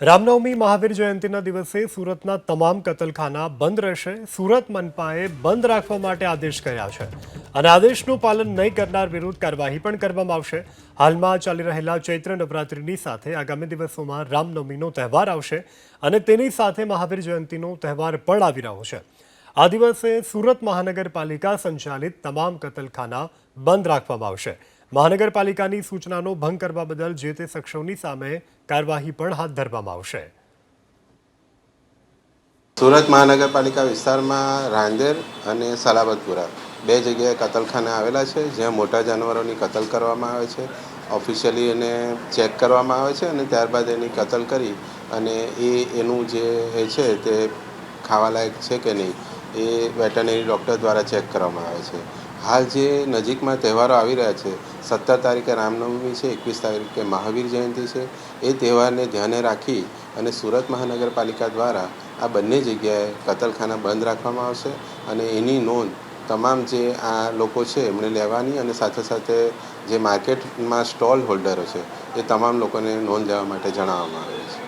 રામનવમી મહાવીર જયંતિના દિવસે સુરતના તમામ કતલખાના બંધ રહેશે. સુરત મનપાએ બંધ રાખવા માટે આદેશ કર્યા છે અને આદેશનું પાલન નહીં કરનાર વિરુદ્ધ કાર્યવાહી પણ કરવામાં આવશે. હાલમાં ચાલી રહેલા ચૈત્ર નવરાત્રિની સાથે આગામી દિવસોમાં રામનવમીનો તહેવાર આવશે અને તેની સાથે મહાવીર જયંતિનો તહેવાર પણ આવી રહ્યો છે. આ દિવસે સુરત મહાનગરપાલિકા સંચાલિત તમામ કતલખાના બંધ રાખવામાં આવશે. મહાનગરપાલિકાની સૂચનાનો ભંગ કરવા બદલ જે તે શખ્સોની સામે કાર્યવાહી પણ હાથ ધરવામાં આવશે. સુરત મહાનગરપાલિકા વિસ્તારમાં રાંદેર અને સલાબતપુરા બે જગ્યાએ કતલખાના આવેલા છે, જ્યાં મોટા જાનવરોની કતલ કરવામાં આવે છે, ઓફિશિયલી એને ચેક કરવામાં આવે છે અને ત્યારબાદ એની કતલ કરી અને એ એનું જે એ છે તે ખાવાલાયક છે કે નહીં એ વેટરનરી ડૉક્ટર દ્વારા ચેક કરવામાં આવે છે. હાલ જે નજીકમાં તહેવારો આવી રહ્યા છે, સત્તર તારીખે રામનવમી છે, એકવીસ તારીખે મહાવીર જયંતિ છે, એ તહેવારને ધ્યાને રાખી અને સુરત મહાનગરપાલિકા દ્વારા આ બંને જગ્યાએ કતલખાના બંધ રાખવામાં આવશે અને એની નોંધ તમામ જે આ લોકો છે એમણે લેવાની અને સાથે સાથે જે માર્કેટમાં સ્ટોલ હોલ્ડરો છે, એ તમામ લોકોને નોંધ લેવા માટે જણાવવામાં આવે છે.